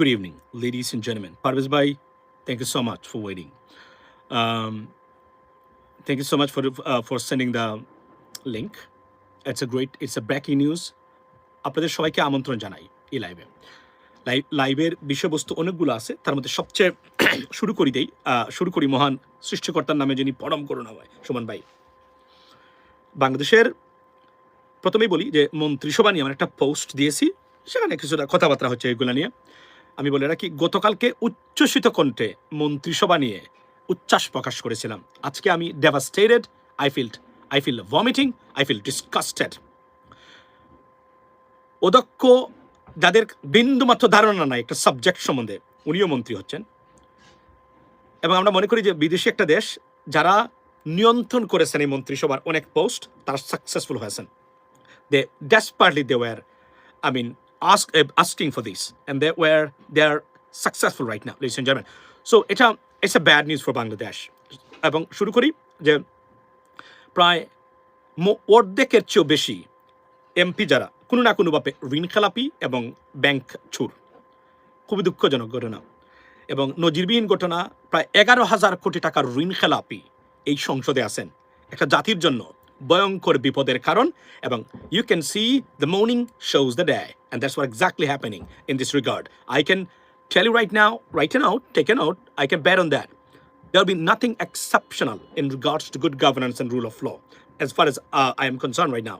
Good evening, ladies and gentlemen. Parvez Bhai, thank you so much for waiting. Um, thank you so much for uh, for sending the link. It's a great, it's a breaking news. আপনাদের সবাইকে আমন্ত্রণ জানাই এই লাইভে live লাইভের বিষয়বস্তু অনেকগুলো আছে তার মধ্যে সবচেয়ে শুরু করি দেই শুরু করি মহান সৃষ্টিকর্তার নামে যিনি পরম করুণা হয় সুমন ভাই বাংলাদেশের প্রথমেই বলি যে মন্ত্রিসভা নিয়ে আমার একটা পোস্ট দিয়েছি সেখানে কিছুটা কথাবার্তা হচ্ছে এগুলো নিয়ে আমি বলে রাখি, গতকালকে উচ্ছ্বসিত কণ্ঠে মন্ত্রিসভা নিয়ে উচ্ছ্বাস প্রকাশ করেছিলাম। আজকে আমি devastated I feel I feel vomiting I feel disgusted অদক্ষ যাদের বিন্দুমাত্র ধারণা নাই, একটা সাবজেক্ট সম্বন্ধে, উনিও মন্ত্রী হচ্ছেন। এবং আমরা মনে করি যে বিদেশি একটা দেশ, যারা নিয়ন্ত্রণ করেছেন এই মন্ত্রিসভার অনেক পোস্ট তারা সাকসেসফুল হয়েছেন। They desperately, they were, i mean ask, uh, asking for this and they were they are successful right now ladies and gentlemen. So এটা it's a bad news for bangladesh. এবং শুরু করি যে প্রায় অর্ধেকের চেয়েও বেশি এমপি যারা কোনো না কোনোভাবে ঋণ খেলাপি এবং ব্যাংক চুর খুবই দুঃখজনক ঘটনা। এবং নজিরবিহীন ঘটনা প্রায় এগারো হাজার কোটি টাকার ঋণ খেলাপি এই সংসদে আছেন। একটা জাতির জন্য ভয়ঙ্কর বিপদের কারণ এবং you can see the morning shows the day and that's what exactly happening in this regard I can tell you right now right and out take and out I can bear on that there'll be nothing exceptional in regards to good governance and rule of law as far as uh, i am concerned right now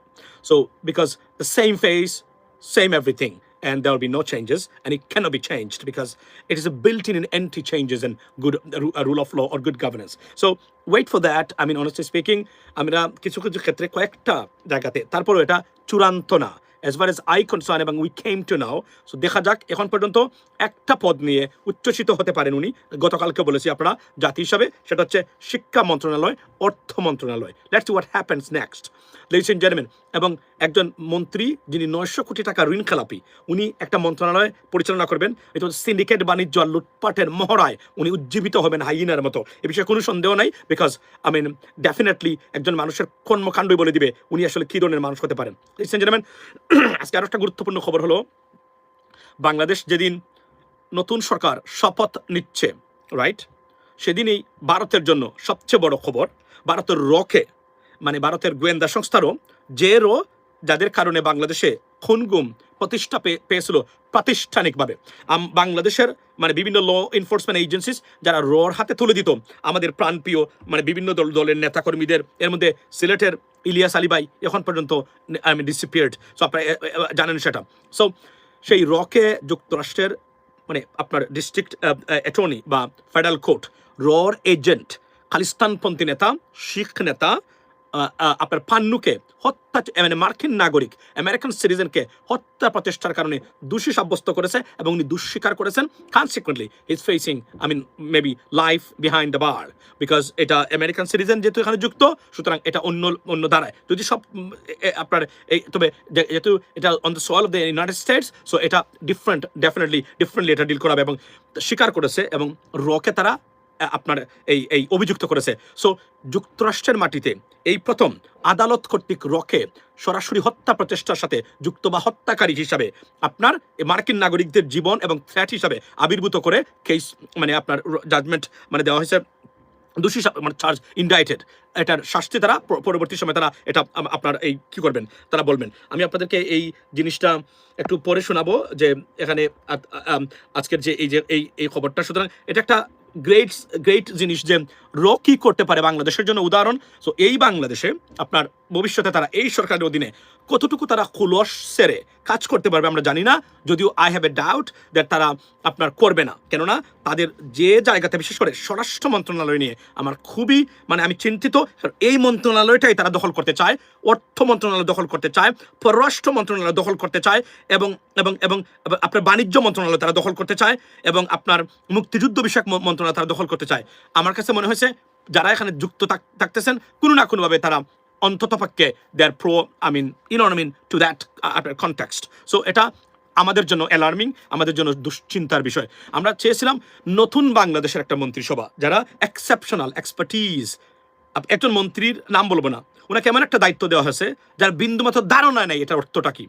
so because the same face same everything and there will be no changes and it cannot be changed because it is a built-in and anti changes in good uh, ru- uh, rule of law or good governance so wait for that i mean honestly speaking আমরা কিছু কিছু ক্ষেত্রে কয়েকটা জায়গাতে তারপরও এটা চূড়ান্ত না as far as I concern এবং we came to now so দেখা যাক এখন পর্যন্ত একটা পদ নিয়ে উচ্ছ্বসিত হতে পারেন উনি গতকালকে বলেছি আপনারা জাতি হিসাবে সেটা হচ্ছে শিক্ষা মন্ত্রণালয় অর্থ মন্ত্রণালয় let's what happens next ladies and gentleman এবং একজন মন্ত্রী যিনি নয়শো কোটি টাকা ঋণ খেলাপি, উনি একটা মন্ত্রণালয় পরিচালনা করবেন, এটা সিন্ডিকেট বাণিজ্য আর লুটপাটের মহড়ায় উনি উজ্জীবিত হবেন হাইনার মতো। এ বিষয়ে কোনো সন্দেহ নাই বিকজ আই মিন ডেফিনেটলি একজন মানুষের কর্মকাণ্ডই বলে দিবে উনি আসলে কী ধরনের মানুষ হতে পারেন। জেন্টলম্যান আজকে আরও একটা গুরুত্বপূর্ণ খবর হলো, বাংলাদেশ যেদিন নতুন সরকার শপথ নিচ্ছে রাইট সেদিনই ভারতের জন্য সবচেয়ে বড় খবর, ভারতের রকে মানে ভারতের গোয়েন্দা সংস্থারও রো যাদের কারণে বাংলাদেশে খুনগুম প্রতিষ্ঠা পেয়েছিল প্রাতিষ্ঠানিকভাবে। বাংলাদেশের মানে বিভিন্ন ল এনফোর্সমেন্ট এজেন্সিস যারা রর হাতে তুলে দিত আমাদের প্রাণপ্রিয় মানে বিভিন্ন দল, দলের নেতাকর্মীদের, এর মধ্যে সিলেটের ইলিয়াস আলীবাই এখন পর্যন্ত আই মিন ডিসিপিয়ার্ড সো আপনারা জানেন সেটা। সো সেই রকে যুক্তরাষ্ট্রের মানে আপনার ডিস্ট্রিক্ট অ্যাটর্নি বা ফেডারেল কোর্ট রর এজেন্ট খালিস্তানপন্থী নেতা, শিখ নেতা আপনার পান্নুকে হত্যা মানে মার্কিন নাগরিক, আমেরিকান সিটিজেনকে হত্যা প্রচেষ্টার কারণে দোষী সাব্যস্ত করেছে এবং উনি দুঃস্বীকার করেছেন। Consequently is facing I mean maybe life behind the bar because এটা আমেরিকান সিটিজেন যেহেতু এখানে যুক্ত, সুতরাং এটা অন্য অন্য দাঁড়ায় যদি সব আপনার এই তবে যেহেতু এটা on the soil of the United States so এটা ডিফারেন্ট ডেফিনেটলি ডিফারেন্টলি এটা ডিল করাবে এবং স্বীকার করেছে এবং রকে তারা আপনার এই এই অভিযুক্ত করেছে। সো যুক্তরাষ্ট্রের মাটিতে এই প্রথম আদালত কর্তৃক রকে সরাসরি হত্যা প্রচেষ্টার সাথে যুক্ত বা হত্যাকারী হিসাবে আপনার মার্কিন নাগরিকদের জীবন এবং থ্রেট হিসাবে আবির্ভূত করে কেস মানে আপনার জাজমেন্ট মানে দেওয়া হয়েছে, দোষী মানে চার্জ ইন্ডাইটেড এটার শাস্তি তারা পরবর্তী সময় তারা এটা আপনার এই কি করবেন? তারা বলবেন, আমি আপনাদেরকে এই জিনিসটা একটু পরে শোনাবো যে এখানে আজকের যে এই যে, এই এই খবরটা। সুতরাং এটা একটা গ্রেট গ্রেট জিনিস যে র কি করতে পারে বাংলাদেশের জন্য। উদাহরণ সো এই বাংলাদেশে আপনার ভবিষ্যতে তারা এই সরকারের অধীনে কতটুকু তারা খুলস সেরে কাজ করতে পারবে আমরা জানি না। যদিও I have a doubt that তারা আপনার করবে না। কেননা তাদের যে জায়গাতে, বিশেষ করে স্বরাষ্ট্র মন্ত্রণালয় নিয়ে আমার খুবই মানে আমি চিন্তিত এই মন্ত্রণালয়টাই তারা দখল করতে চায়, অর্থ মন্ত্রণালয় দখল করতে চায়, পররাষ্ট্র মন্ত্রণালয় দখল করতে চায়, এবং এবং এবং আপনার বাণিজ্য মন্ত্রণালয় তারা দখল করতে চায়, এবং আপনার মুক্তিযুদ্ধ বিষয়ক মন্ত্রণালয় তারা দখল করতে চায়। আমার কাছে মনে হয়েছে, যারা এখানে যুক্ত থাক- থাকতেছেন, কোনো না কোনোভাবে তারা অন্তত পক্ষে their pro I mean in I mean to that context so এটা আমাদের জন্য অ্যালার্মিং আমাদের জন্য দুশ্চিন্তার বিষয়। আমরা চেয়েছিলাম নতুন বাংলাদেশের একটা মন্ত্রিসভা, যারা এক্সেপশনাল এক্সপার্টিজ একজন মন্ত্রীর নাম বলব না। ওনাকে এমন একটা দায়িত্ব দেওয়া হয়েছে, যার বিন্দুমাত্র ধারণা নেই এটার অর্থটা কি।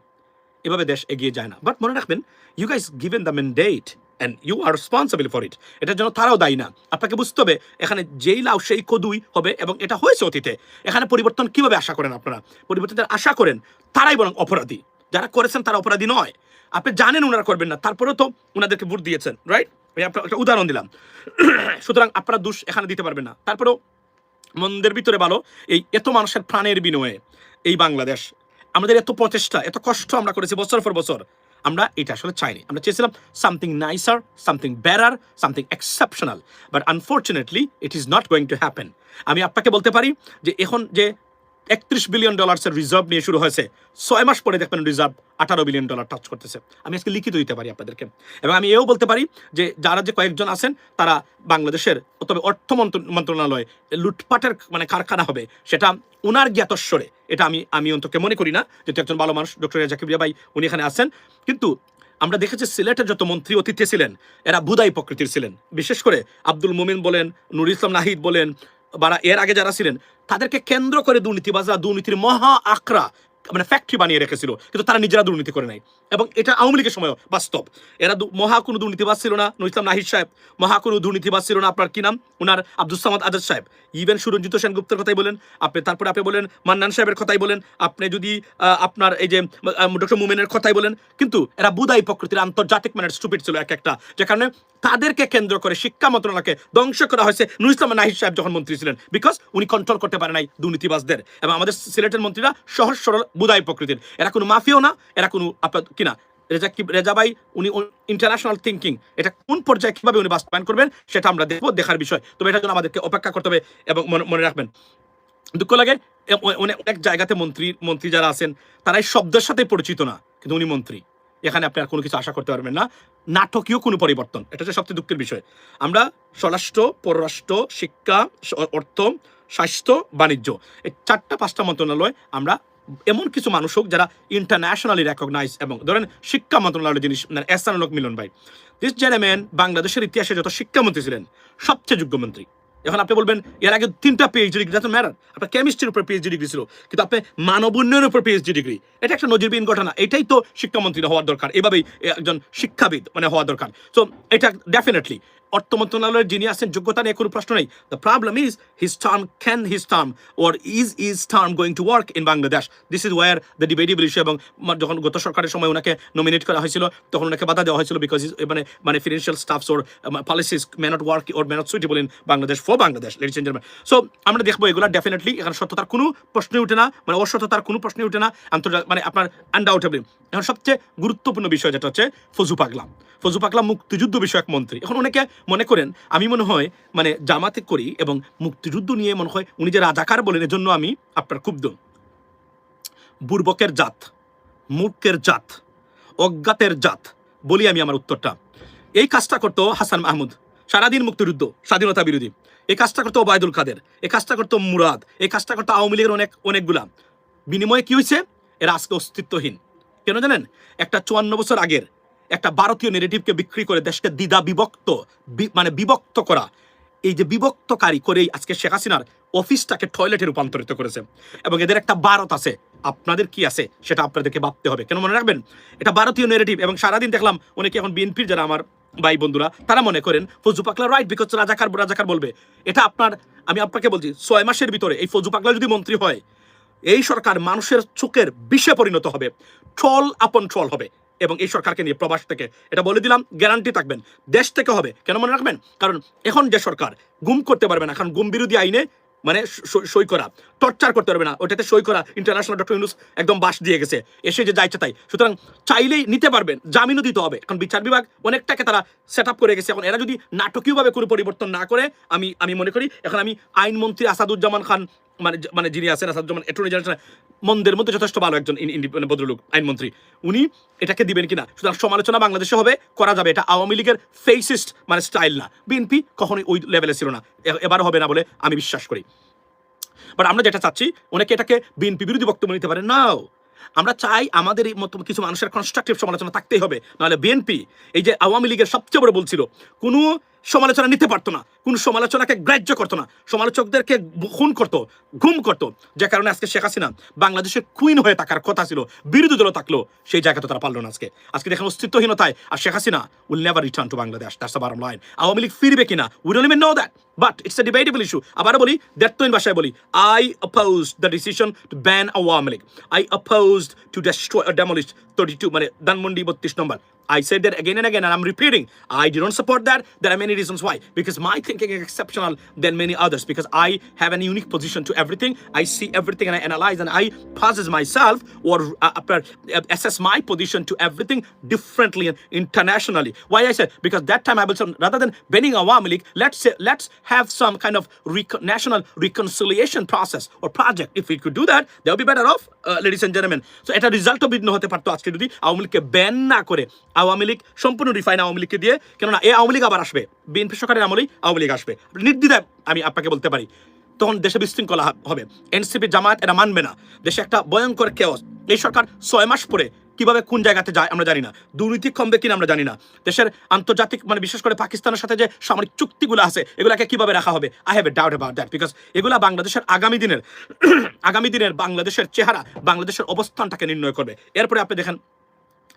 এভাবে দেশ এগিয়ে যায় না। বাট মনে রাখবেন you guys given the mandate and you are responsible for it এটার জন্য তারাও দায়ী না। আপনাকে বুঝতে হবে, এখানে যেই লাউ, সেই কদুই হবে এবং এটা হয়েছে অতীতে। এখানে পরিবর্তন কীভাবে আশা করেন আপনারা? পরিবর্তন যারা আশা করেন, তারাই বরং অপরাধী। যারা করেছেন, তারা অপরাধী নয়। আপনি জানেন ওনারা করবেন না, তারপরেও তো ওনাদেরকে ভোট দিয়েছেন রাইট আমি আপনার একটা উদাহরণ দিলাম। সুতরাং আপনারা দোষ এখানে দিতে পারবেন না। তারপরেও মন্দের ভিতরে ভালো এই এত মানুষের প্রাণের বিনিময়ে এই বাংলাদেশ, আমাদের এত প্রচেষ্টা, এত কষ্ট আমরা করেছি বছর পর বছর। আমরা এটা আসলে চাইনি আমরা চেয়েছিলাম something nicer something better something exceptional but unfortunately it is not going to happen আমি আপনাকে বলতে পারি যে এখন যে একত্রিশ বিলিয়ন ডলার্সের রিজার্ভ নিয়ে শুরু হয়েছে। ছয় মাস পরে দেখবেন রিজার্ভ আঠারো বিলিয়ন ডলার টাচ করতেছে। আমি আজকে লিখিত দিতে পারি আপনাদেরকে। এবং আমি এও বলতে পারি যে, যারা যে কয়েকজন আছেন, তারা বাংলাদেশের তবে অর্থ মন্ত্রণালয় লুটপাটের মানে কারখানা হবে, সেটা উনার জ্ঞাতস্বরে। এটা আমি আমি অন্তকে মনে করি না, যেহেতু একজন ভালো মানুষ, ডক্টর জাকিবিয়া ভাই, উনি এখানে আছেন। কিন্তু আমরা দেখেছি সিলেটের যত মন্ত্রী অতিথি ছিলেন, এরা বুদাই প্রকৃতির ছিলেন। বিশেষ করে আব্দুল মুমিন বলেন নুর ইসলাম নাহিদ বলেন বা এর আগে যারা ছিলেন তাদেরকে কেন্দ্র করে দুর্নীতিবাজরা দুর্নীতির মহা আখড়া মানে ফ্যাক্টরি বানিয়ে রেখেছিল, কিন্তু তারা নিজেরা দুর্নীতি করে নাই। এবং এটা আওয়ামী লীগের সময় বাস্তব এরা মহা কোনো দুর্নীতিবাজ ছিল না নুর ইসলাম নাহিদ সাহেব। মহা কোনো দুর্নীতিবাজ ছিল না, আপনার কি নাম? ওনার আব্দুল সামাদ আজাদ সাহেব। ইভেন সুরঞ্জিত সেনগুপ্তের কথাই বলেন, আপনি তারপরে আপনি বলেন, মান্নান সাহেবের কথাই বলেন, আপনি যদি আপনার এই যে ডক্টর মুমেনের কথাই বলেন। কিন্তু এরা বুদাই প্রকৃতির আন্তর্জাতিক মানের স্টুপিড ছিল এক একটা। যে কারণে তাদেরকে কেন্দ্র করে শিক্ষা মন্ত্রণালয়কে ধ্বংস করা হয়েছে নুর নাহিদ সাহেব যখন মন্ত্রী ছিলেন। বিকজ উনি কন্ট্রোল করতে পারে নাই দুর্নীতিবাজদের। এবং আমাদের সিলেটের মন্ত্রীরা সহজ সরল বুদাই প্রকৃতির। এরা কোনো মাফিও না, এরা কোনো আপনার কিনা রেজা কি, রেজা ভাই, উনি ইন্টারন্যাশনাল থিঙ্কিং এটা কোন পর্যায়ে কীভাবে উনি বাস্তবায়ন করবেন সেটা আমরা দেখব দেখার বিষয়। তবে এটার জন্য আমাদেরকে অপেক্ষা করতে হবে এবং মনে রাখবেন। দুঃখ লাগে অনেক জায়গাতে মন্ত্রী মন্ত্রী যারা আছেন তারা এই শব্দের সাথে পরিচিত না, কিন্তু উনি মন্ত্রী। এখানে আপনি আর কোনো কিছু আশা করতে পারবেন না। নাটকীয় কোনো পরিবর্তন, এটা হচ্ছে সবচেয়ে দুঃখের বিষয়। আমরা স্বরাষ্ট্র, পররাষ্ট্র, শিক্ষা অর্থ, স্বাস্থ্য, বাণিজ্য, এই চারটা পাঁচটা মন্ত্রণালয় আমরা এমন কিছু মানুষ হোক যারা ইন্টারন্যাশনালি রেকগনাইজ এবং ধরেন শিক্ষা মন্ত্রণালয়ের জিনিস মানে এসানুলক মিলন ভাই দিস জেনেম্যান বাংলাদেশের ইতিহাসে যত শিক্ষামন্ত্রী ছিলেন, সবচেয়ে যোগ্য মন্ত্রী। এখন আপনি বলবেন, এর আগে তিনটা পিএইচডি ডিগ্রি ডাজন্ট ম্যাটার আপনার কেমিস্ট্রির উপর পিএইচডি ডিগ্রি ছিল, কিন্তু আপনি মানব উন্নয়নের উপর পিএইচডি ডিগ্রি এটা একটা নজিরবিহীন ঘটনা। এটাই তো শিক্ষামন্ত্রী হওয়ার দরকার। এভাবেই একজন শিক্ষাবিদ মানে হওয়া দরকার। সো এটা ডেফিনেটলি অর্থ মন্ত্রণালয়ের যিনি আছেন, যোগ্যতা নিয়ে কোনো প্রশ্ন নেই। The problem is his term can his term or is is term going to work in Bangladesh this is where the debatable issue এবং যখন গত সরকারের সময় ওনাকে নমিনেট করা হয়েছিল, তখন ওনাকে বাধা দেওয়া হয়েছিল বিকজ মানে মানে financial stuffs or policies may not work or may not suitable in Bangladesh for Bangladesh ladies and gentleman so আমরা দেখব এগুলো ডেফিনেটলি এখানে সত্যতার কোনো প্রশ্নই উঠে না মানে অসত্যতার কোনো প্রশ্নই উঠে না আন্তর্জাতিক মানে আপনার আনডাউটেবলি এখন সবচেয়ে গুরুত্বপূর্ণ বিষয় যেটা হচ্ছে ফজু পাগলাম। ফজু পাগলাম মুক্তিযুদ্ধ বিষয়ক মন্ত্রী। এখন অনেকে মনে করেন, আমি মনে হয় মানে জামাতে করি এবং মুক্তিযুদ্ধ নিয়ে মনে হয় উনি যে রাজাকার বলেন, এজন্য আমি আপনার ক্ষুব্ধ। বুর্বকের জাত মূর্খের জাত, অজ্ঞাতের জাত বলি আমি আমার উত্তরটা। এই কাজটা করতো হাসান মাহমুদ, সারাদিন মুক্তিযুদ্ধ, স্বাধীনতা বিরোধী। এই কাজটা করতো ওবায়দুল কাদের, এই কাজটা করতো মুরাদ, এই কাজটা করতো আওয়ামী লীগের অনেক, অনেকগুলা। বিনিময়ে কি হয়েছে এরা আজকে অস্তিত্বহীন। কেন জানেন? একটা চুয়ান্ন বছর আগের একটা ভারতীয় নেগেটিভকে বিক্রি করে দেশকে দ্বিধা বিভক্ত মানে বিভক্ত করা। এই যে বিভক্তকারী করেই আজকে শেখ হাসিনার অফিসটাকে টয়লেটে রূপান্তরিত করেছে। এবং এদের একটা ভারত আছে। আপনাদের কি আছে? সেটা আপনাদেরকে ভাবতে হবে। কেন মনে রাখবেন? এটা ভারতীয় নেগেটিভ এবং সারাদিন দেখলাম অনেকে এখন বিএনপির যারা আমার ভাই বন্ধুরা, তারা মনে করেন ফজু পাকলা রাইট বিকজ রাজাকার রাজাকার বলবে। এটা আপনার, আমি আপনাকে বলছি, ছয় মাসের ভিতরে এই ফজু পাকলা যদি মন্ত্রী হয়, এই সরকার মানুষের চোখের বিষে পরিণত হবে। ট্রল আপন ট্রল হবে। এবং এই সরকারকে নিয়ে প্রবাস থেকে। এটা বলে দিলাম গ্যারান্টি থাকবেন। দেশ থেকে হবে, কেন মনে রাখবেন? কারণ এখন যে সরকার গুম করতে পারবে না, কারণ গুম বিরোধী আইনে মানে সই করা টর্চার করতে পারবে না, ওটাতে সই করা ইন্টারন্যাশনাল ডক্টর ইউনুস একদম বাস দিয়ে গেছে, এসে যে যাইছে তাই। সুতরাং চাইলেই নিতে পারবেন, জামিনও দিতে হবে এখন বিচার বিভাগ অনেকটাকে তারা সেট করে গেছে। এখন এরা যদি নাটকীয়ভাবে কোনো পরিবর্তন না করে, আমি আমি মনে করি, এখন আমি আইনমন্ত্রী আসাদুজ্জামান খান মানে মানে যিনি আছেন আসাদুজ্জামান অ্যাটর্নি জেনারেল মন্দের মধ্যে যথেষ্ট ভালো একজন মানে ভদ্রলোক, আইনমন্ত্রী। উনি এটাকে দিবেন কিনা? সুতরাং সমালোচনা বাংলাদেশে হবে, করা যাবে। এটা আওয়ামী লীগের ফেসিস্ট মানে স্টাইল না। বিএনপি কখনোই ওই লেভেলে ছিল না। এবার হবে না বলে আমি বিশ্বাস করি। বাট আমরা যেটা চাচ্ছি, অনেকে এটাকে বিএনপি বিরোধী বক্তব্য নিতে পারে। নাও! আমরা চাই আমাদের এই মতো, কিছু মানুষের কনস্ট্রাকটিভ সমালোচনা থাকতেই হবে। নাহলে বিএনপি, এই যে আওয়ামী লীগের সবচেয়ে বড় বলছিল কোনো সমালোচনা নিতে পারতো না। কোন সমালোচনাকে গ্রাহ্য করতো না। সমালোচকদেরকে খুন করতো, ঘুম করতো। যে কারণে আজকে শেখ হাসিনা বাংলাদেশের কুইন হয়ে থাকার কথা ছিল, বিরোধী দল থাকল, সেই জায়গা তো তারা পারল না আজকে। আজকে দেখেন অস্তিত্বহীনতায়, আর Sheikh Hasina will never return to Bangladesh that's the bottom line Awami League ফিরবে কিনা? We don't even know that but it's a debatable issue আবার বলি দ্যাটতইন ভাষায় বলি I oppose the decision to ban Awami League. I oppose to destroy demolish thirty two মানে ধানমন্ডি বত্রিশ নম্বর। I said that again and again, and I'm repeating. I do not support that. There are many reasons why. Because my thinking is exceptional than many others. Because I have an unique position to everything. I see everything and I analyze and I possess myself or uh, uh, assess my position to everything differently and internationally. Why I said because that time I will say rather than banning Awami League, let's say let's have some kind of reco- national reconciliation process or project. If we could do that, they'll be better off, uh, and and so এটা রেজাল্টও ভিন্ন হতে পারতো আজকে যদি আওয়ামী লীগকে ban না করে আওয়ামী লীগ সম্পূর্ণ রিফাইন আওয়ামী লীগকে দিয়ে কেননা এ আওয়ামী লীগ আবার আসবে। বিএনপি সরকারের আমলেই আওয়ামী লীগ আসবে। নির্দ্বিধায় আমি আপনাকে বলতে পারি তখন দেশে বিশৃঙ্খলা হবে। এনসিপি জামায়াত এরা মানবে না। দেশে একটা ভয়ঙ্কর কেওস এই সরকার ছয় মাস পরে কীভাবে কোন জায়গাতে যায় আমরা জানি না। দুর্নীতি কমবে কিনা আমরা জানি না। দেশের আন্তর্জাতিক মানে বিশেষ করে পাকিস্তানের সাথে যে সামরিক চুক্তিগুলো আছে, এগুলাকে কীভাবে রাখা হবে? I have a doubt about that because এগুলা বাংলাদেশের আগামী দিনের আগামী দিনের বাংলাদেশের চেহারা, বাংলাদেশের অবস্থানটাকে নির্ণয় করবে। এরপরে আপনি দেখেন,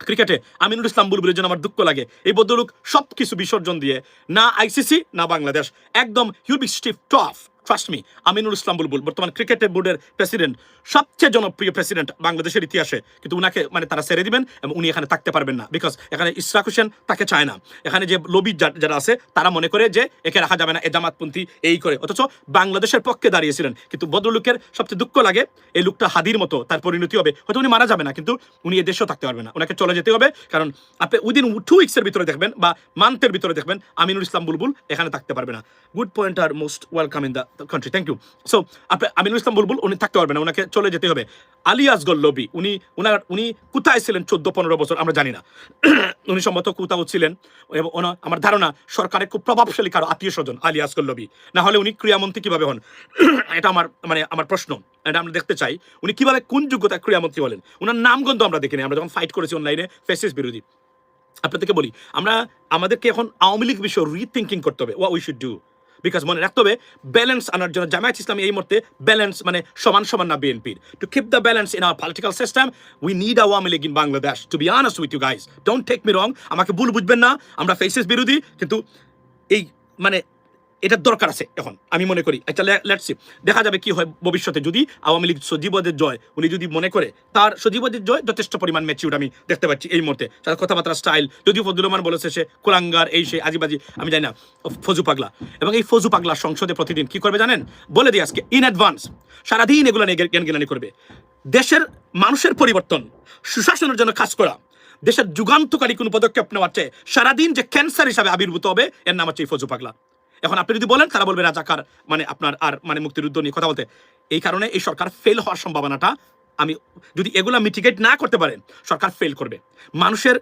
ক্রিকেটে আমিনুল ইসলাম বুলবুলের জন্য আমার দুঃখ লাগে। এই বদলুক সব কিছু বিসর্জন দিয়ে, না আইসিসি না বাংলাদেশ, একদম he'll be stiff tough trust me Aminul Islam Bulbul বর্তমান ক্রিকেটের বোর্ডের প্রেসিডেন্ট সবচেয়ে জনপ্রিয় প্রেসিডেন্ট বাংলাদেশের ইতিহাসে। কিন্তু উনাকে মানে তারা ছেড়ে দিবেন এবং উনি এখানে থাকতে পারবেন না। বিকজ এখানে ইসরাক হোসেন তাকে চায় না। এখানে যে লবি যারা আছে, তারা মনে করে যে একে রাখা যাবে না, এ জামাতপন্থী এই করে। অথচ বাংলাদেশের পক্ষে দাঁড়িয়েছিলেন। কিন্তু ভদ্রলোকের সবচেয়ে দুঃখ লাগে, এই লোকটা হাদির মতো, তার পরিণতি হবে। হয়তো উনি মারা যাবে না, কিন্তু উনি এ দেশেও থাকতে পারবে না। ওনাকে চলে যেতে হবে, কারণ আপনি উইদিন টু উইক্সের ভিতরে দেখবেন বা মান্থের ভিতরে দেখবেন, আমিনুল ইসলাম বুলবুল এখানে থাকতে পারবে না। Good point R most welcome in the country thank you so Aminul Islam Bulbul, উনি থাকতে পারবেন ওনাকে চলে যেতে হবে। আলী আসগর লবি, উনি, উনার, উনি কোথায় ছিলেন চোদ্দ, পনেরো বছর, আমরা জানি না। উনি সম্ভবত কোথাও ছিলেন, এবং ওনা- আমার ধারণা, সরকারের খুব প্রভাবশালী কারও আত্মীয় স্বজন, আলী আসগর লবি। না হলে উনি ক্রীড়ামন্ত্রী কীভাবে হন? এটা আমার মানে আমার প্রশ্ন। এটা আমরা দেখতে চাই, উনি কীভাবে কোন যোগ্যতা ক্রীড়ামন্ত্রী হলেন ওনার নামগন্ধ আমরা দেখিনি, আমরা যখন ফাইট করেছি অনলাইনে ফেসিস বিরোধী। আপনাদেরকে বলি, আমরা, আমাদেরকে এখন আওয়ামী লীগ বিষয়ে রিথিঙ্কিং করতে হবে ওয়া উই শুড ডু বিকজ মনে রাখতে হবে ব্যালেন্স আনার জন্য জামায়াত ইসলামী এই মুহূর্তে ব্যালেন্স মানে সমান সমান না বিএনপির। To keep the balance in our political system we need Awami League in Bangladesh to be earners with you guys don't take me wrong আমাকে ভুল বুঝবেন না, আমরা ফেসিস বিরোধী, কিন্তু এই মানে এটার দরকার আছে এখন, আমি মনে করি। আচ্ছা লেটসি দেখা যাবে কি হয় ভবিষ্যতে। যদি আওয়ামী লীগ সজীবদের জয়, উনি যদি মনে করে, তার সজীবদের জয় যথেষ্ট পরিমাণ ম্যাচিউর আমি দেখতে পাচ্ছি এই মুহূর্তে। তার কথাবার্তা স্টাইল যদিও ফজলুর রহমান বলেছে সে কুলাঙ্গার, এই সেই আজিবাজি, আমি জানি না, ফজু পাগলা। এবং এই ফজু পাগলা সংসদে প্রতিদিন কি করবে জানেন? বলে দিই আজকে ইন অ্যাডভান্স সারাদিন এগুলো নিয়ে জ্ঞান জ্ঞানী করবে। দেশের মানুষের পরিবর্তন, সুশাসনের জন্য কাজ করা, দেশের যুগান্তকারী কোনো পদক্ষেপ নেওয়ার চেয়ে সারাদিন যে ক্যান্সার হিসাবে আবির্ভূত হবে, এর নাম হচ্ছে এই ফজু পাগলা। এখন আপনি যদি বলেন তারা বলবে রাজাকার? মানে আপনার আর মানে মুক্তিযুদ্ধ নিয়ে কথা বলতে। এই কারণে এই সরকার ফেল হওয়ার সম্ভাবনাটা আমি, যদি এগুলা মিটিগেট না করতে পারেন, সরকার ফেল করবে। মানুষের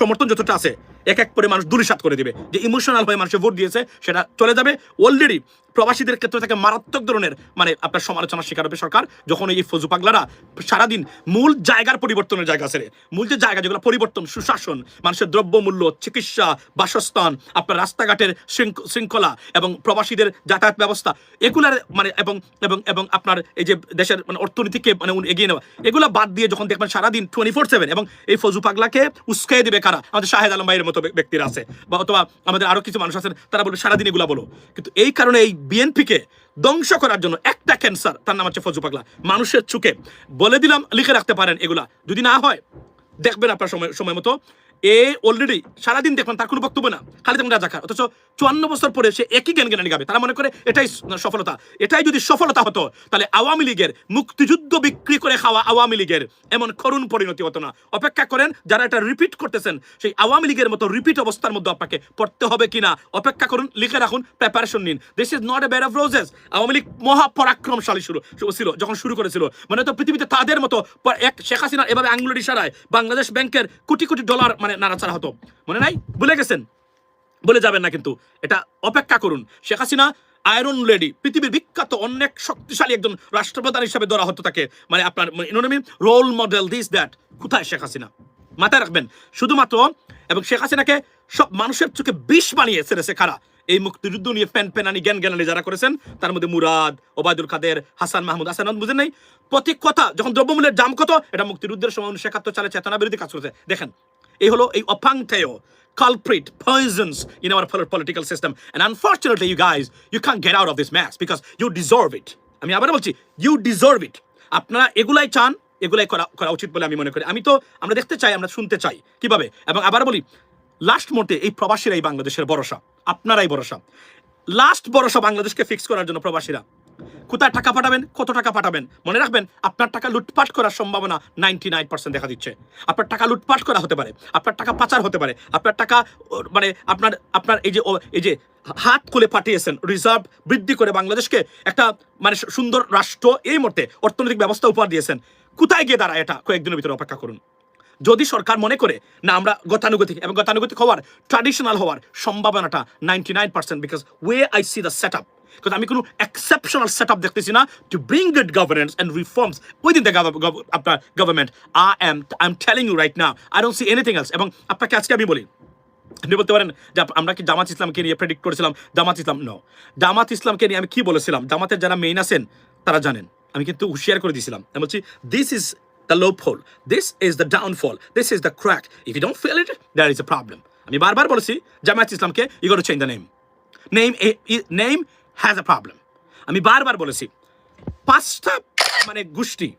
সমর্থন যতটা আছে এক এক করে মানুষ দুলিশাত করে দিবে। যে ইমোশনাল হয়ে মানুষের ভোট দিয়েছে, সেটা চলে যাবে। অলরেডি প্রবাসীদের ক্ষেত্রে থেকে মারাত্মক ধরনের মানে আপনার সমালোচনার শিকার হবে সরকার। যখন এই ফজু পাগলারা সারাদিন মূল জায়গার পরিবর্তনের জায়গা রে। মূল যে জায়গা, যেগুলো পরিবর্তন, সুশাসন, মানুষের দ্রব্যমূল্য, চিকিৎসা, বাসস্থান, আপনার রাস্তাঘাটের শৃঙ্খলা এবং প্রবাসীদের যাতায়াত ব্যবস্থা, এগুলার মানে এবং এবং এবং আপনার এই যে দেশের মানে অর্থনীতিকে মানে এগিয়ে নেওয়া, এগুলা বাদ দিয়ে যখন দেখবেন সারাদিন টোয়েন্টি ফোর সেভেন এবং এই ফজু পাগলাকে উস্কাই দিবে কারা? আমাদের শাহেদ আলম ভাইয়ের ব্য- ব্যক্তিরা আছে। বা অথবা আমাদের আরও কিছু মানুষ আছেন, তারা বলবে সারাদিন এগুলা বলো। কিন্তু এই কারণে এই বিএনপিকে ধ্বংস করার জন্য একটা ক্যান্সার তার নাম হচ্ছে ফজু পাগলা। মানুষের চুকে বলে দিলাম, লিখে রাখতে পারেন এগুলা। যদি না হয় দেখবেন আপনার সময় সময় মতো। এ অলরেডি সারাদিন দেখবেন তার কোনো বক্তব্য না। খালি তেমন রাজাকার। অথচ চুয়ান্ন বছর পরে সে একই জ্ঞান জ্ঞানী গাবে। তারা মনে করে এটাই সফলতা। এটাই যদি সফলতা হতো, তাহলে আওয়ামী লীগের মুক্তিযুদ্ধ বিক্রি করে খাওয়া আওয়ামী লীগের এমন করুণ পরিণতি হতো না। অপেক্ষা করেন, যারা এটা রিপিট করতেছেন, সেই আওয়ামী লীগের মতো রিপিট অবস্থার মধ্যে আপনাকে পড়তে হবে কিনা? অপেক্ষা করুন, লিখে রাখুন প্রিপারেশন নিন। This is not a bed of roses Awami League মহাপরাক্রমশালী শুরু ছিল, যখন শুরু করেছিল। মানে তো পৃথিবীতে তাদের মতো এক শেখ হাসিনা এভাবে আঙ্গুলের ইশারায় বাংলাদেশ ব্যাংকের কোটি কোটি ডলার মানে নাড়াচাড়া হতো। মনে নাই? ভুলে গেছেন? বলে যাবেন না কিন্তু। এটা অপেক্ষা করুন। শেখ হাসিনা আয়রন লেডি পৃথিবীর বিখ্যাত অনেক শক্তিশালী একজন রাষ্ট্রপ্রধান হিসাবে ধরা হতো তাকে। মানে আপনার economy role model this that কোথায় শেখ হাসিনা? মাথায় রাখবেন। শুধুমাত্র, এবং শেখ হাসিনাকে সব মানুষের চোখে বিষ বানিয়ে ছেড়েছে খারা এই মুক্তিযুদ্ধ নিয়ে ফ্যান প্যানানি জ্ঞান জ্ঞানানি যারা করেছেন তার মধ্যে মুরাদ ওবায়দুল কাদের হাসান মাহমুদ হাসান বুঝেন নাই? প্রতি কথা যখন দ্রব্যমূল্যের দাম কত এটা মুক্তিযুদ্ধের সময় উনিশশো একাত্তর সালে চেতনা বিরোধী কাজ করেছে। দেখেন এই হলো এই অপাংতেয় culprit, poisons in our pol- political system. And unfortunately, you guys, you can't get out of this mess because you deserve it. আমি আবার বলছি ইউ ডিজার্ভ ইট আপনারা এগুলাই চান এগুলাই করা করা উচিত বলে আমি মনে করি। আমি তো আমরা দেখতে চাই আমরা শুনতে চাই। কীভাবে? এবং আবার বলি লাস্ট মোটে এই প্রবাসীরাই বাংলাদেশের ভরসা। আপনারাই ভরসা লাস্ট ভরসা বাংলাদেশকে ফিক্স করার জন্য প্রবাসীরা। কোথায় টাকা পাঠাবেন? কত টাকা পাঠাবেন? মনে রাখবেন, আপনার টাকা লুটপাট করার সম্ভাবনা নাইনটি নাইন পার্সেন্ট দেখা দিচ্ছে। আপনার টাকা লুটপাট করা হতে পারে, আপনার টাকা পাচার হতে পারে, আপনার টাকা মানে আপনার আপনার এই যে এই যে হাত খুলে পাঠিয়েছেন রিজার্ভ বৃদ্ধি করে বাংলাদেশকে একটা মানে সুন্দর রাষ্ট্র এই মুহূর্তে অর্থনৈতিক ব্যবস্থা উপহার দিয়েছেন। কোথায় গিয়ে দাঁড়ায় এটা? কয়েকদিনের ভিতরে অপেক্ষা করুন। যদি সরকার মনে করে, না, আমরা গতানুগতিক, এবং গতানুগতিক হওয়ার ট্র্যাডিশনাল হওয়ার সম্ভাবনাটা ninety nine percent because way I see the set up আমি কোনো এক্সেপশনাল সেট আপ দেখতেছি না to bring good governance and reforms within the আপনার government I am I am telling you right now I don't see anything else এবং আপনাকে আজকে আমি বলি, আপনি বলতে পারেন, যে আমরা কি জামাত ইসলামকে নিয়ে প্রেডিক্ট করেছিলাম? জামাত ইসলাম নো জামাত ইসলামকে নিয়ে আমি কি বলেছিলাম? জামাতের যারা মেইন আছেন, তারা জানেন। আমি কিন্তু হুঁশিয়ার করে দিয়েছিলাম। আমি বলছি this is the loophole this is the downfall this is the crack if you don't feel it there is a আমি বারবার বলেছি জামাত ইসলামকে you got change the name name name has a problem আমি বারবার বলেছি, পাঁচটা মানে গোষ্ঠী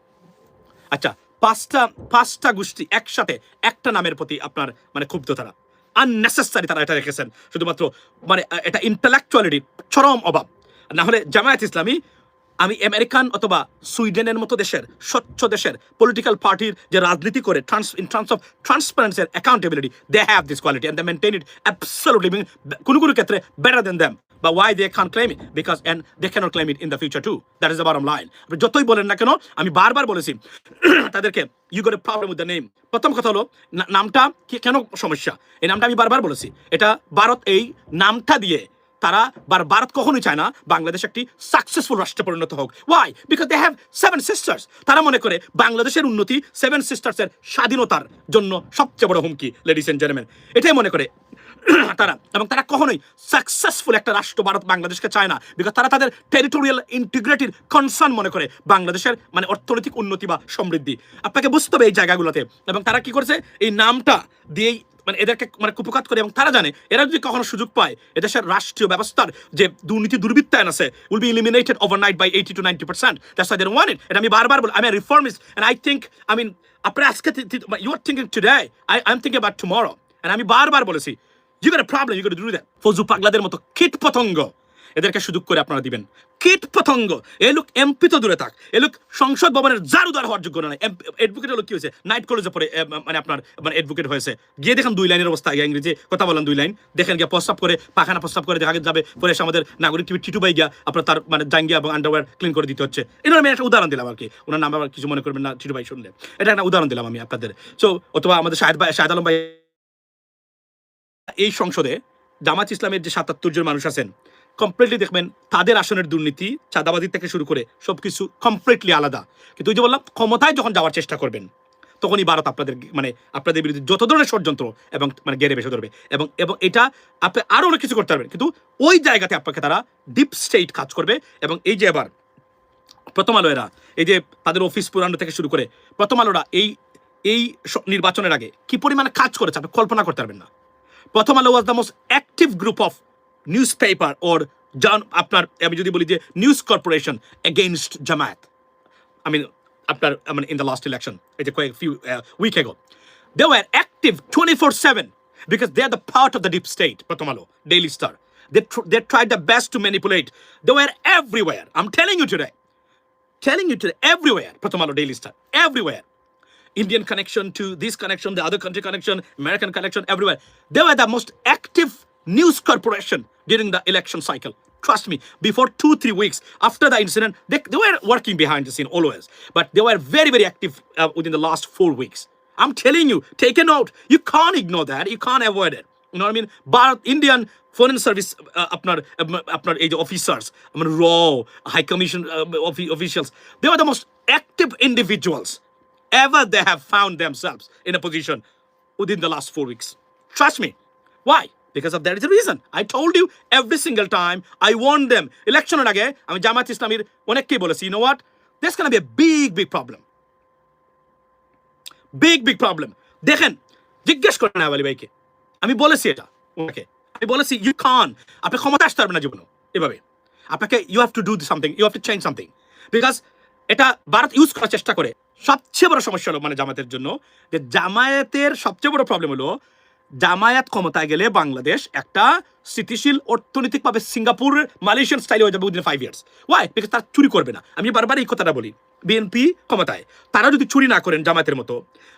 আচ্ছা পাঁচটা পাঁচটা গোষ্ঠী একসাথে একটা নামের প্রতি আপনার মানে ক্ষুব্ধ তারা। আননেসেসারি তারা এটা রেখেছেন। শুধুমাত্র মানে এটা ইন্টালেকচুয়ালিটি চরম অভাব। না হলে জামায়াত ইসলামী আমি আমেরিকান অথবা সুইডেনের মতো দেশের, স্বচ্ছ দেশের পলিটিক্যাল পার্টির যে রাজনীতি করে trans in terms of transparency accountability they have this quality and they maintain it absolutely কোনো কোনো ক্ষেত্রে বেটার দেন দ্যাম বা why they can claim it because and they can't claim it in the future to that is bottom line যতই বলেন না কেন, আমি বারবার বলেছি, তাদেরকে you got a problem with the name প্রথম কথা হলো নামটা কি, কেন সমস্যা? এই নামটা আমি বারবার বলেছি। এটা ভারত এই নামটা দিয়ে তারা বার ভারত কখনোই চায় না বাংলাদেশ একটি সাকসেসফুল রাষ্ট্রে পরিণত হোক। Why because they have seven sisters তারা মনে করে বাংলাদেশের উন্নতি সেভেন সিস্টার্সের স্বাধীনতার জন্য সবচেয়ে বড় হুমকি লেডিস এন্ড জেন্টলম্যান এটাই মনে করে তারা। এবং তারা কখনোই সাকসেসফুল একটা রাষ্ট্র ভারত বাংলাদেশকে চায় না। বিকজ তারা তাদের টেরিটোরিয়াল ইন্টিগ্রিটির কনসার্ন মনে করে বাংলাদেশের মানে অর্থনৈতিক উন্নতি বা সমৃদ্ধি। আপনাকে বুঝতে হবে এই জায়গাগুলোতে। এবং তারা কি করছে? এই নামটা দিয়েই মানে এদেরকে মানে কুপকাত করে এবং তারা জানে, এরা যদি কখনো সুযোগ পায় এদেশের রাষ্ট্রীয় ব্যবস্থার যে দুর্নীতি দুর্বৃত্তায়ন আছে will be eliminated overnight by eighty to ninety percent that's why they won it এটা আমি বারবার বলি আমি reformist and I think I mean আপনার আজকে you are thinking today I I am thinking about tomorrow and আমি বারবার বলেছি you got a problem you got do that Fazu পাগলাদের মতো কীট পতঙ্গ এদেরকে সুযোগ করে আপনারা দিবেন। কীট পতঙ্গ। এ লোক এমপি তো দূরে থাক। এ লোক সংসদ ভবনের জারুদার হওয়ার যোগ্য নয় এডভোকেট হলো কি হয়েছে? নাইট কলেজে এ, মানে আপনার মানে এডভোকেট হয়েছে। গিয়ে দেখেন দুই লাইনের অবস্থা গিয়ে ইংরেজি কথা বলেন দুই লাইন। দেখেন গিয়ে প্রস্তাব করে পাখানা প্রস্তাব করে দেখা যাবে পরে এসে আমাদের নাগরিক টিভি টিটু গিয়া আপনার তার মানে জাঙ্গিয়া এবং আন্ডারওয়্যার ক্লিন করে দিতে হচ্ছে। এটা আমি একটা উদাহরণ দিলাম আর কি। ওনার নাম আবার কিছু মনে করবেন না টিটু ভাই শুনলে। এটা একটা উদাহরণ দিলাম আমি আপনাদের। সো অথবা আমাদের শাহেদ ভাই শাহেদ আলম ভাই এই সংসদে জামাত ইসলামের যে সাতাত্তর জন মানুষ আছেন কমপ্লিটলি দেখবেন তাদের আসনের দুর্নীতি, চাঁদাবাজি থেকে শুরু করে সবকিছু কমপ্লিটলি আলাদা। কিন্তু ওই যে বললাম, ক্ষমতায় যখন যাওয়ার চেষ্টা করবেন, তখনই ভারত আপনাদের মানে আপনাদের বিরুদ্ধে যত ধরনের ষড়যন্ত্র এবং মানে গেড়ে বেসে ধরবে এবং এবং এটা আপনি আরও অনেক কিছু করতে পারবেন। কিন্তু ওই জায়গাতে আপনাকে তারা ডিপ স্টেট কাজ করবে এবং এই যে এবার প্রথম আলো এরা, এই যে তাদের অফিস পুরানো থেকে শুরু করে প্রথম আলোরা এই এই নির্বাচনের আগে কি পরিমাণে কাজ করেছে আপনি কল্পনা করতে পারবেন না। Prothom Alo was the most active group of news paper or জন আপনার আমি যদি বলি যে news corporation against Jamaat I mean, after I mean, in the last election, it's a quite few uh, week ago, they were active 24/7 because they are the part of the deep state. Pratamalo, Daily Star. They tr- they tried their best to manipulate. They were everywhere. I'm telling you today. Telling you today, everywhere. Pratamalo Daily Star, everywhere. Indian connection to this connection, the other country connection, American connection, everywhere. They were the most active news corporation during the election cycle. Trust me, before two, three weeks after the incident, they, they were working behind the scene always. But they were very, very active uh, within the last four weeks. I'm telling you, take a note. You can't ignore that. You can't avoid it. You know what I mean? But Indian foreign service uh, আপনার আপনার এই যে officers মানে র high commission officials they were the most active individuals ever they have found themselves in a position within the last four weeks. Trust me. Why? Because of that is reason I told you every single time I want them ইলেকশনের আগে আমি জামাত ইসলামীর অনেককেই বলেছি you know what this can be a big big problem big big problem দেখেন, জিজ্ঞেস করেন আওয়ালি ভাইকে। আমি বলেছি এটা ওনাকে। আমি বলেছি ইউ খান আপনি ক্ষমতা আসতে পারবেন না জীবনে এভাবে। আপনাকে you have to do something you have to change something because এটা ভারত ইউজ করার চেষ্টা করে। সবচেয়ে বড় সমস্যা হলো মানে জামায়াতের জন্য যে জামায়াতের সবচেয়ে বড় প্রবলেম হলো জামায়াত ক্ষমতায় গেলে বাংলাদেশ একটা স্থিতিশীল অর্থনৈতিকভাবে সিঙ্গাপুর মালয়েশিয়ান স্টাইল হয়ে যাবে within five years why because তারা চুরি করবে না। আমি বারবার এই কথাটা বলি। বিএনপি ক্ষমতায়। তারা যদি চুরি না করেন জামায়াতের মতো,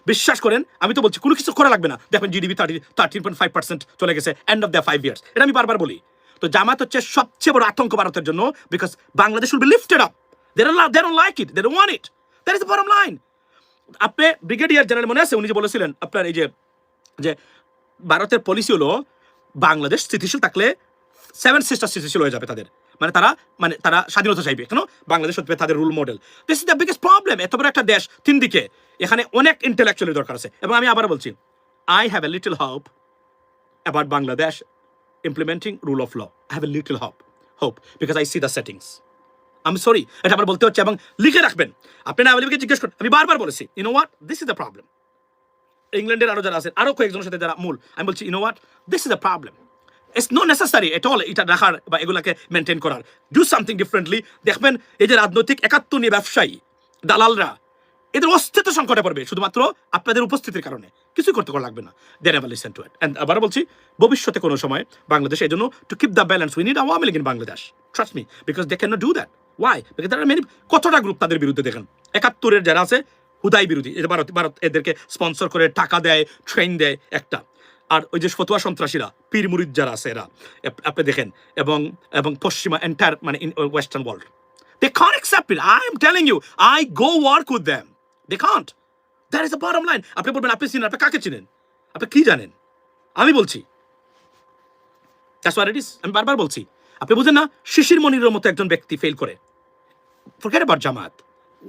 বিশ্বাস করেন, আমি তো বলছি কোনো কিছু করা লাগবে না। দেখেন GDP thirty thirteen point five percent চলে গেছে end of the five years এটা আমি বারবার বলি। তো জামাত হচ্ছে সবচেয়ে বড় আতঙ্ক ভারতের জন্য because Bangladesh will be lifted up they don't they like it they want it that is bottom line আপনি ব্রিগেডিয়ার জেনারেল মনে আছে? উনি যে বলেছিলেন আপনার এই যে যে ভারতের পলিসি হলো বাংলাদেশ স্থিতিশীল থাকলে সেভেন সিস্টার স্থিতিশীল হয়ে যাবে তাদের। মানে তারা মানে তারা স্বাধীনতা চাইবে, কেন? বাংলাদেশ হতে তাদের role model this is the biggest problem এত বড় একটা দেশ তিন দিকে, এখানে অনেক ইন্টেলেকচুয়ালি দরকার আছে। এবং আমি আবার বলছি I have a little hope about Bangladesh implementing rule of law I have a little hope hope because I see the settings আমি সরি এটা আমার বলতে হচ্ছে এবং লিখে রাখবেন। আপনি না জিজ্ঞেস করুন আমি বারবার বলেছি you know what this is the problem ইংল্যান্ডের আরও যারা আছেন, আরও কয়েকজনের সাথে যারা মূল, আমি বলছি what this is the problem it's no necessary at all এটা রাখার বা এগুলাকে মেনটেন করার। ডু সামথিং ডিফারেন্টলি দেখবেন, এই যে রাজনৈতিক একাত্ম নিয়ে ব্যবসায়ী, দালালরা, এদের অস্তিত্ব সংকটে পড়বে, শুধুমাত্র আপনাদের উপস্থিতির কারণে। কিছু করতে করা লাগবে না। Then ever listen to it and আবার বলছি, ভবিষ্যতে কোনো সময় বাংলাদেশ এই জন্য to keep the balance we need Awami League in Bangladesh trust me because they can not do that why because তারা মেনি কতটা গ্রুপ তাদের বিরুদ্ধে দেখেন? একাত্তরের যারা আছে হুদাই বিরোধী যে ভারত ভারত এদেরকে স্পন্সর করে টাকা দেয় ট্রেন দেয় একটা। আর ওই যে ফতুয়া সন্ত্রাসীরা, পীর মুরিদ যারা আছে এরা আপনি দেখেন, এবং এবং পশ্চিমা এন্টায়ার মানে in western world they can accept it I am telling you I go work with them they can't that is bottom line আপনি বলবেন, আপনি চিনেন, আপনি কাকে চিনেন? আপনি কি জানেন? আমি বলছি। ইট ইজ আমি বারবার বলছি। আপনি বুঝেন না, শিশির মনিরের মতো একজন ব্যক্তি ফেল করে। Forget about Jamaat.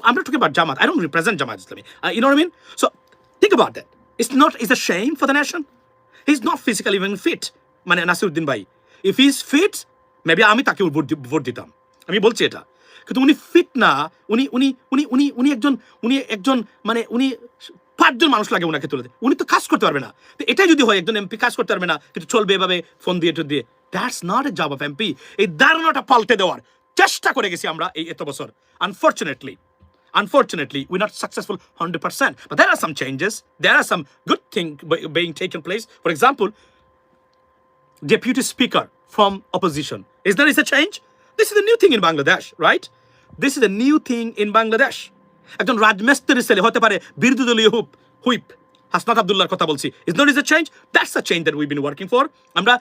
I'm not talking about Jamaat. I don't represent Jamaat Islami. Uh, you know what I mean? So think about that. It's not. It's a shame for the nation. He's not physically even fit. মানে নাসিরুদ্দিন ভাই if is fit maybe আমি তাকে vote দিতাম আমি বলছি এটা কিন্তু উনি ফিট না উনি উনি উনি উনি উনি একজন উনি একজন মানে উনি পাঁচজন মানুষ লাগে ওনাকে তুলে উনি তো কাজ করতে পারবে না তো এটাই যদি হয় একজন এমপি কাজ করতে পারবে না কিন্তু চলবে এভাবে ফোন দিয়ে টো দিয়ে that's not a job of MP এই ধারণাটা পাল্টে দেওয়ার চেষ্টা করে গেছি আমরা এই এত বছর unfortunately Unfortunately, we're not successful 100%. But there are some changes. There are some good things being taken place. For example, deputy speaker from opposition. Is there is a change? This is a new thing in Bangladesh, right? This is a new thing in Bangladesh. একজন রাজমিস্ত্রি ছেলে হতে পারে বিরোধী দলীয় হুপ whip Hasnat আবদুল্লাহর কথা বলছি is not is a change that's a change that we been working for আমরা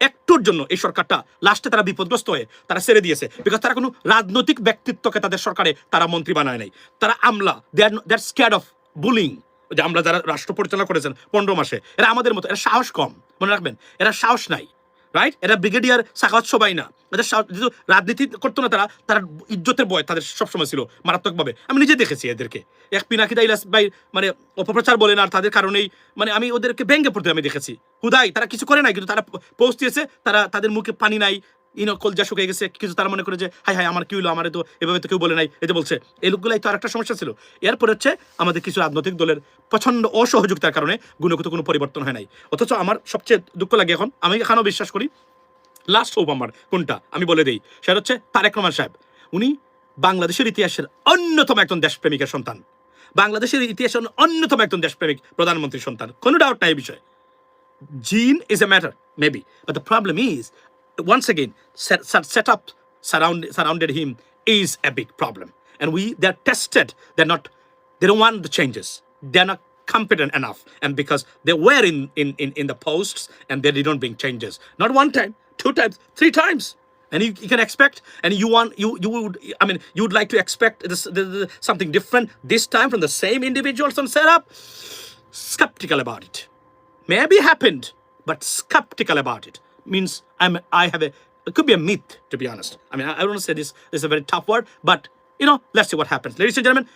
একটুর জন্য এই সরকারটা লাস্টে তারা বিপদগ্রস্ত হয়ে তারা ছেড়ে দিয়েছে। বিকজ তারা কোনো রাজনৈতিক ব্যক্তিত্বকে তাদের সরকারে তারা মন্ত্রী বানায় নাই। তারা আমলা they are that squad of bullying যে আমরা যারা রাষ্ট্র পরিচালনা করেছেন পনেরো মাসে, এরা আমাদের মতো, এরা সাহস কম। মনে রাখবেন, এরা সাহস নাই। রাইট এরা ব্রিগেডিয়ার সাকাত সবাই না। এদের যেহেতু রাজনীতি করতো না তারা তারা ইজ্জতের বয় তাদের সবসময় ছিল, মারাত্মকভাবে। আমি নিজে দেখেছি এদেরকে। এক পিনাকিদা ইলাস ভাই মানে অপপ্রচার বলেন আর তাদের কারণেই মানে আমি ওদেরকে ব্যঙ্গে পড়তে আমি দেখেছি। হুদাই, তারা কিছু করে নাই, কিন্তু তারা পৌঁছতেছে দিয়েছে, তারা তাদের মুখে পানি নাই ইনো কলজা শুকিয়ে গেছে কিছু তারা মনে করে যে হাই হাই আমার কি হলো আমার তো এভাবে তো কেউ বলে নাই। যে বলছে এই লোকগুলাই তো আরেকটা সমস্যা ছিল। এরপর হচ্ছে আমাদের কিছু রাজনৈতিক দলের প্রচণ্ড অসহযোগিতার কারণে গুণগত কোনো পরিবর্তন হয় নাই। অথচ আমার সবচেয়ে দুঃখ লাগে এখন আমি এখানেও বিশ্বাস করি লাস্ট হোপ আমার কোনটা? আমি বলে দিই সেটা হচ্ছে তারেক রহমান সাহেব। উনি বাংলাদেশের ইতিহাসের অন্যতম একজন দেশপ্রেমিকের সন্তান। বাংলাদেশের ইতিহাসের অন্যতম একজন দেশপ্রেমিক প্রধানমন্ত্রীর সন্তান। কোনো ডাউট নাই এই বিষয়ে। Gene is a matter, maybe. But the problem is, once again, set, set, set up surround, surrounded him is a big problem. And we, they're tested. They're not, they don't want the changes. They're not competent enough. And because they were in, in, in, in the posts and they didn't bring changes. Not one time, two times, three times. And you, you can expect, and you want, you, you would, I mean, you would like to expect this, the, the, something different this time from the same individuals on setup. Skeptical about it maybe happened, but skeptical about it. Means I'm I have a it could be a myth, to be honest. I mean, I, I don't say this, this is a very tough word, but you know, let's see what happens. Ladies and gentlemen,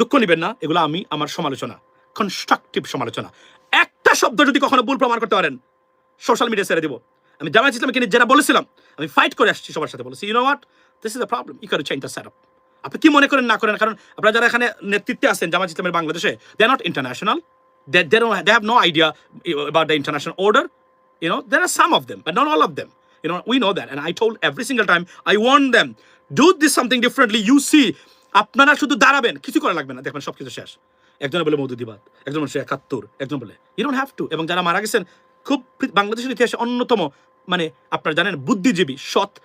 দুঃখ নিবেন না এগুলো আমি আমার সমালোচনা constructive সমালোচনা। একটা শব্দ যদি কখনো ভুল প্রমাণ করতে পারেন সোশ্যাল মিডিয়া ছেড়ে দিব। আমি জামায়াত ইসলামকে নিয়ে যারা বলেছিলাম আমি ফাইট করে আসছি সবার সাথে বলেছি you know what this is the problem you can change the set আপনি কি মনে করেন না করেন? কারণ আপনারা যারা এখানে নেতৃত্বে আছেন জামাত ইসলামের বাংলাদেশে they are not international they they have no idea about the international order you know, there are some of them, but not all of them. You know, we know that. And i told every single time, i warned them, do this something differently. You see, আপনারা শুধু দাঁড়াবেন। কিছু করা লাগবে না। দেখবেন সব শেষ। একজন বলে মধুদিবাদ একজন বলে একাত্তর। একজন বলে ইউ ডোন্ট হ্যাভ টু এবং যারা মারা গেছেন, খুব বাংলাদেশের ইতিহাসে অন্যতম মানে আপনারা জানেন, বুদ্ধিজীবী, সৎ,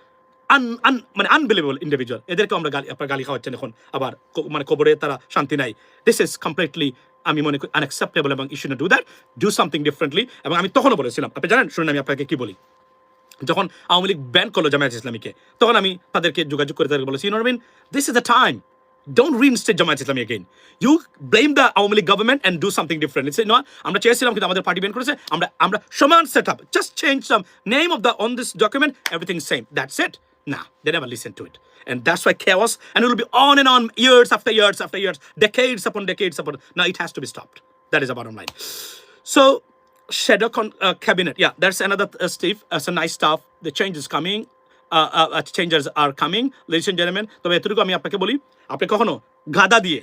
আন আন মানে আনবিলিভেবল ইন্ডিভিজুয়াল এদেরকে আমরা গালি, আপনার গালি খাওয়াচ্ছেন এখন। আবার মানে কবরে তারা শান্তি নাই। দিস ইজ কমপ্লিটলি আমি মনে করি আনএক্সেপ্টেবল এবং issue do that do something differently এবং আমি তখনও বলেছিলাম, আপনি জানেন, শুনুন, আমি আপনাকে কি বলি। যখন আওয়ামী লীগ ব্যান করল জামায়াত ইসলামীকে, তখন আমি তাদেরকে যোগাযোগ করে তাদেরকে বলেছি you know mean this is the time don't reinstate Jamaat Islami again. You blame the Awami League government and do something different it's no আমরা চেয়েছিলাম, কিন্তু আমাদের পার্টি ব্যান করেছে। আমরা আমরা সমান set up just change some name of the on this document everything same that's it না they never listen to it and that's why chaos and it will be on and on years after years after years decades upon decades upon now it has to be stopped that is the bottom line so shadow con- uh, cabinet yeah that's another uh, steve uh, some nice stuff the change is coming uh, uh, uh, changes are coming ladies and gentlemen তবে এতটুকু আমি আপনাকে বলি আপনি কখনো গাদা দিয়ে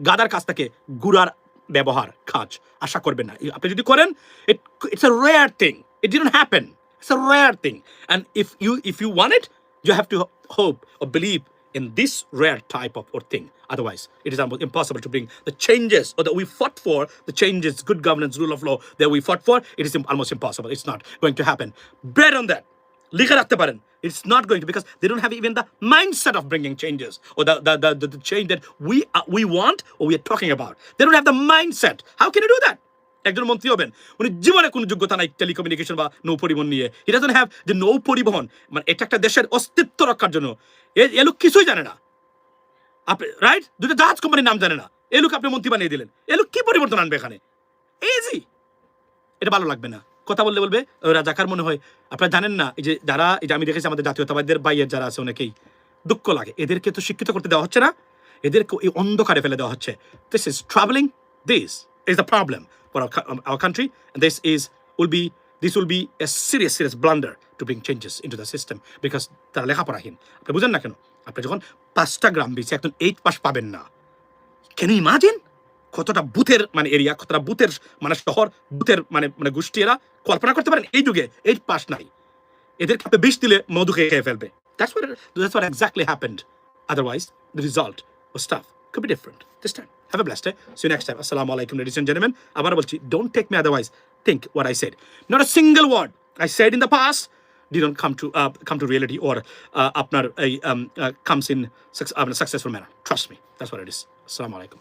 গাদার কাছ থেকে গুড়ার ব্যবহার কাজ আশা করবেন না আপনি যদি করেন it it's a rare thing it didn't happen it's a rare thing and if you if you want it you have to hope or believe in this rare type of or thing otherwise it is almost impossible to bring the changes or that we fought for the changes good governance rule of law that we fought for it is im- almost impossible it's not going to happen bet on that লিখে রাখতে পারেন it's not going to because they don't have even the mindset of bringing changes or the the, the, the, the change that we uh, we want or we are talking about they don't have the mindset how can you do that একজন মন্ত্রী হবেন উনি জীবনে কোনো যোগ্যতা নাই telecommunication বা নৌ পরিবহন নিয়ে। হি ডাজন্ট হ্যাভ যে নৌ পরিবহন মানে এটা একটা দেশের অস্তিত্ব রক্ষার জন্য। এ- লোক কিছুই জানে না। আপনি রাইট দুটো জাহাজ কোম্পানির নাম জানে না। এ লোক আপনি মন্ত্রী বানিয়ে দিলেন। এ লোক কি পরিবর্তন আনবে এখানে? ইজি এটা ভালো লাগবে না। কথা বললে বলবে "ও, রাজাকার মনে হয়। আপনারা জানেন না এই যে যারা এই যে আমি দেখেছি আমাদের জাতীয়তাবাদীদের বাইয়ের যারা আছে অনেকেই দুঃখ লাগে। এদেরকে তো শিক্ষিত করতে দেওয়া হচ্ছে না। এদেরকে এই অন্ধকারে ফেলে দেওয়া হচ্ছে। This is travelling this is the problem for our country this is will be this will be a serious serious blunder to bring changes into the system because তারা লেখাপড়াহীন। আপনি বুঝেন না কেন? আপনি যখন পাঁচটা গ্রাম বেশি একজন এইট পাস পাবেন না। ক্যান ইমাজিন কতটা বুথের মানে এরিয়া কতটা বুথের মানে শহর বুথের মানে মানে গোষ্ঠী এরা কল্পনা করতে পারেন এই যুগে এই পাস নাই। এদেরকে আপনি বিষ দিলে মধু খেয়ে খেয়ে ফেলবে। That's what, that's what exactly happened. Otherwise, the result or stuff could be different this time. Have a blessed day. See you next time. Assalamu alaikum, ladies and gentlemen. আবার বলছি, don't take me otherwise. Think what I said. Not a single word I said in the past didn't come to uh, come to reality or uh, আপনার এই, um, uh, comes in suc- uh, successful manner. Trust me. That's what it is. Assalamu alaikum.